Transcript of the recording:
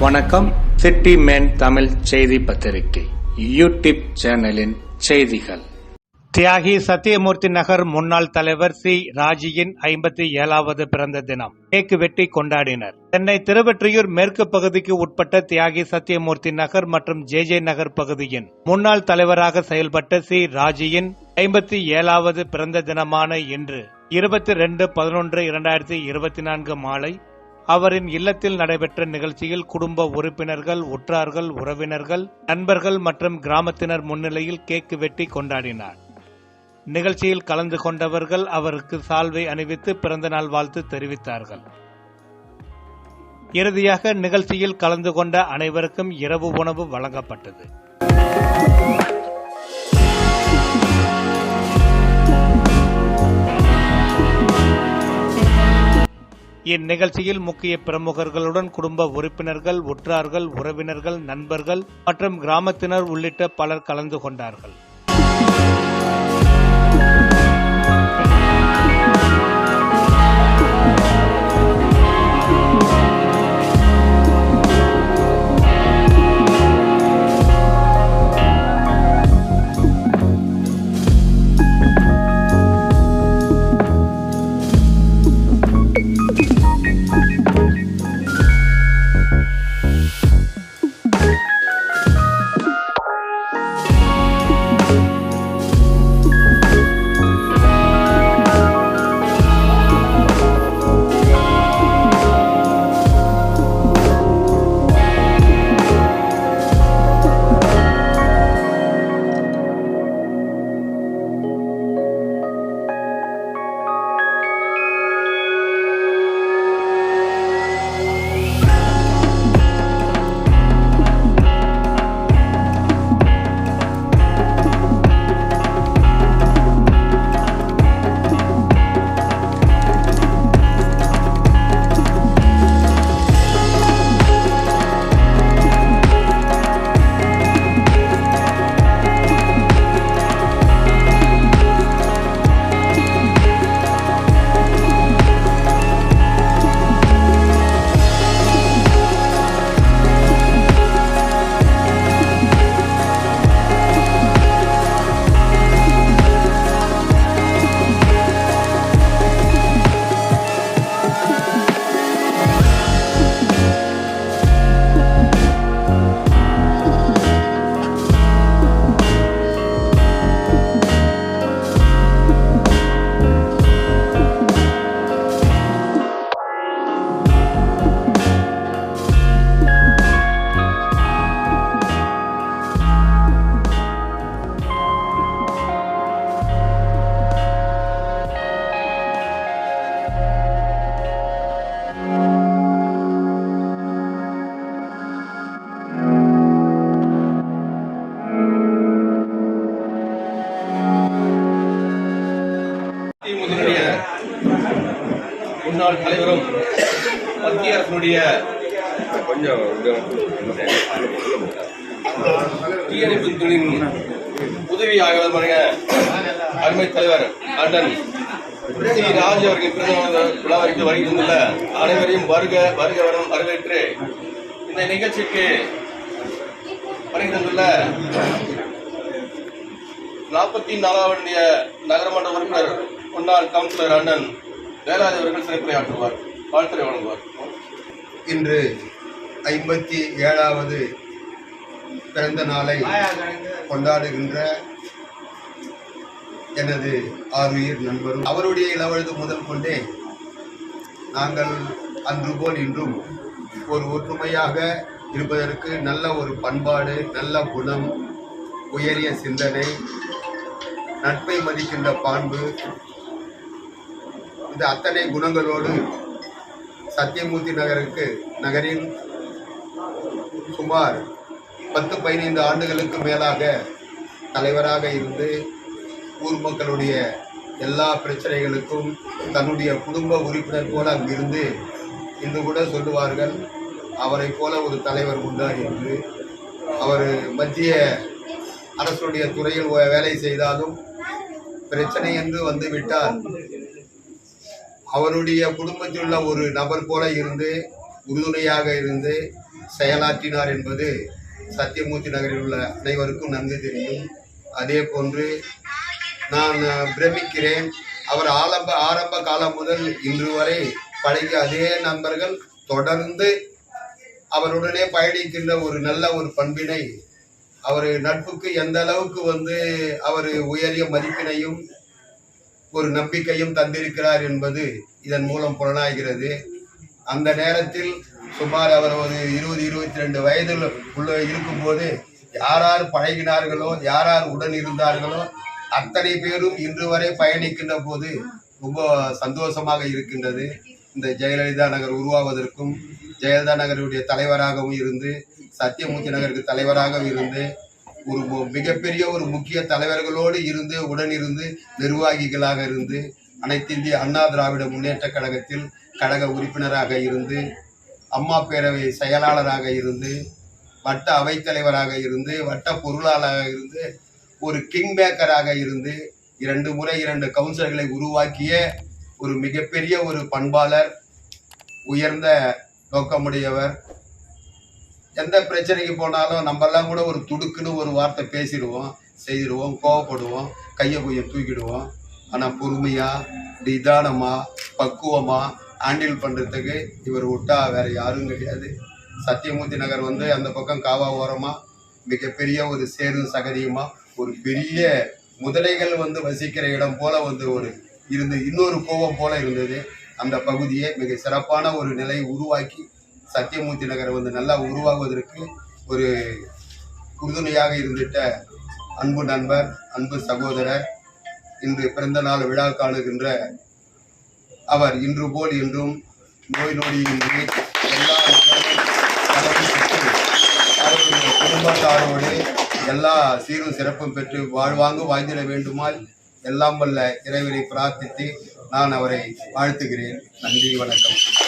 வணக்கம். City man Tamil செய்தி பத்திரிகை. யூடியூப் சேனலின் செய்திகள். தியாகி சத்தியமூர்த்தி நகர் முன்னாள் தலைவர் சி. ராஜியின் ஐம்பத்தி ஏழாவது பிறந்த தினம். கேக்கு வெட்டி கொண்டாடினர். சென்னை திருவெற்றியூர் மேற்கு பகுதிக்கு உட்பட்ட தியாகி சத்தியமூர்த்தி நகர் மற்றும் ஜே. ஜே. நகர் பகுதியின் முன்னாள் தலைவராக செயல்பட்ட சி. ராஜியின் ஐம்பத்தி ஏழாவது பிறந்த தினமான இன்று இருபத்தி ரெண்டு பதினொன்று இரண்டாயிரத்தி இருபத்தி நான்கு மாலை அவரின் இல்லத்தில் நடைபெற்ற நிகழ்ச்சியில் குடும்ப உறுப்பினர்கள் உற்றார்கள் உறவினர்கள் நண்பர்கள் மற்றும் கிராமத்தினர் முன்னிலையில் கேக்கு வெட்டி கொண்டாடினார். நிகழ்ச்சியில் கலந்து கொண்டவர்கள் அவருக்கு சால்வை அணிவித்து பிறந்தநாள் வாழ்த்து தெரிவித்தார்கள். இறுதியாக நிகழ்ச்சியில் கலந்து கொண்ட அனைவருக்கும் இரவு உணவு வழங்கப்பட்டது. இந்நிகழ்ச்சியில் முக்கிய பிரமுகர்களுடன் குடும்ப உறுப்பினர்கள் உற்றார்கள் உறவினர்கள் நண்பர்கள் மற்றும் கிராமத்தினர் உள்ளிட்ட பலர் கலந்து கொண்டார்கள். முன்னாள் தலைவரும் மத்திய அரசினுடைய கொஞ்சம் தீயணைப்பு துறையின் உதவி ஆய்வாளருமான அருமை தலைவர் அண்ணன் ஸ்ரீ ராஜ் அவர்களின் பிறந்த விழாவிற்கு வருகை தந்துள்ள அனைவரையும் வருக வருக வரும் வரவேற்று இந்த நிகழ்ச்சிக்கு வருகை தந்துள்ள நாற்பத்தி நாலாவது நகரமன்ற உறுப்பினர் முன்னாள் கவுன்சிலர் அண்ணன் வேலாதி அவர்கள் சிறப்புரையாற்றுவார் வாழ்த்துறை வழங்குவார். இன்று ஐம்பத்தி ஏழாவது பிறந்த நாளை கொண்டாடுகின்ற எனது ஆறுயிர் நண்பரும் அவருடைய இளவழுது முதல் கொண்டே நாங்கள் அன்று போல் இன்றும் ஒரு ஒற்றுமையாக இருப்பதற்கு நல்ல ஒரு பண்பாடு நல்ல குணம் உயரிய சிந்தனை நட்பை மதிக்கின்ற பான்பு இந்த அத்தனை குணங்களோடு சத்தியமூர்த்தி நகருக்கு நகரின் சுமார் பத்து பதினைந்து ஆண்டுகளுக்கு மேலாக தலைவராக இருந்து ஊர் மக்களுடைய எல்லா பிரச்சனைகளுக்கும் தன்னுடைய குடும்ப உறுப்பினர் போல அங்கிருந்து இன்று கூட சொல்லுவார்கள் அவரை போல ஒரு தலைவர் உண்டா என்று. அவர் மத்திய அரசுடைய துறையில் வேலை செய்தாலும் பிரச்சனை என்று வந்துவிட்டால் அவருடைய குடும்பத்தில் உள்ள ஒரு நபர் போல இருந்து உறுதுணையாக இருந்து செயலாற்றினார் என்பது சத்தியமூர்த்தி நகரில் உள்ள அனைவருக்கும் நன்கு தெரியும். அதே போன்று நான் பிரமிக்கிறேன். அவர் ஆரம்ப ஆரம்ப காலம் முதல் இன்று வரை பழகிய அதே நண்பர்கள் தொடர்ந்து அவருடனே பயணிக்கின்ற ஒரு நல்ல ஒரு பண்பினை அவர் நட்புக்கு எந்த அளவுக்கு வந்து அவர் உயரிய மதிப்பினையும் ஒரு நம்பிக்கையும் தந்திருக்கிறார் என்பது இதன் மூலம் புலனாகிறது. அந்த நேரத்தில் சுமார் அவர் ஒரு இருபது இருபத்தி ரெண்டு வயதில் உள்ள இருக்கும்போது யார் யார் பழகினார்களோ யார் யார் உடன் இருந்தார்களோ அத்தனை பேரும் இன்று வரை பயணிக்கின்ற போது ரொம்ப சந்தோஷமாக இருக்கின்றது. இந்த ஜெயலலிதா நகர் உருவாவதற்கும் ஜெயலலிதா நகருடைய தலைவராகவும் இருந்து சத்தியமூர்த்தி நகருக்கு தலைவராகவும் இருந்து ஒரு மிகப்பெரிய ஒரு முக்கிய தலைவர்களோடு இருந்து உடனிருந்து நிர்வாகிகளாக இருந்து அனைத்து இந்திய அண்ணா திராவிட முன்னேற்ற கழகத்தில் கழக உறுப்பினராக இருந்து அம்மா பேரவை செயலாளராக இருந்து வட்ட அவைத்தலைவராக இருந்து வட்ட பொருளாளராக இருந்து ஒரு கிங் மேக்கராக இருந்து இரண்டு முறை இரண்டு கவுன்சிலர்களை உருவாக்கிய ஒரு மிகப்பெரிய ஒரு பண்பாளர் உயர்ந்த நோக்கமுடையவர் எந்த பிரச்சனைக்கு போனாலும் நம்மெல்லாம் கூட ஒரு துடுக்குன்னு ஒரு வார்த்தை பேசிடுவோம் செய்திடுவோம் கோவப்படுவோம் கையை கொஞ்சம் தூக்கிடுவோம். ஆனால் பொறுமையாக நிதானமாக பக்குவமாக ஹேண்டில் பண்ணுறதுக்கு இவர் விட்டா வேறு யாரும் கிடையாது. சத்தியமூர்த்தி நகர் வந்து அந்த பக்கம் காவா ஓரமாக மிகப்பெரிய ஒரு சேரும் சகதியுமாக ஒரு பெரிய முதலைகள் வந்து வசிக்கிற இடம் போல வந்து ஒரு இருந்து இன்னொரு கோவம் போல இருந்தது. அந்த பகுதியை மிக சிறப்பான ஒரு நிலையை உருவாக்கி சத்தியமூர்த்தி நகரை வந்து நல்லா உருவாகுவதற்கு ஒரு உறுதுணையாக இருந்துட்ட அன்பு நண்பர் அன்பு சகோதரர் இன்று பிறந்த நாள் விழா காணுகின்ற அவர் இன்று போல் என்றும் நோய் நொடியின்றி எல்லா அவருடைய குடும்பத்தாரோடு எல்லா சீரும் சிறப்பும் பெற்று வாழ்வாங்கு வாய்ந்திட வேண்டுமாய் எல்லாம் வல்ல இறைவனை பிரார்த்தித்து நான் அவரை வாழ்த்துகிறேன். நன்றி வணக்கம்.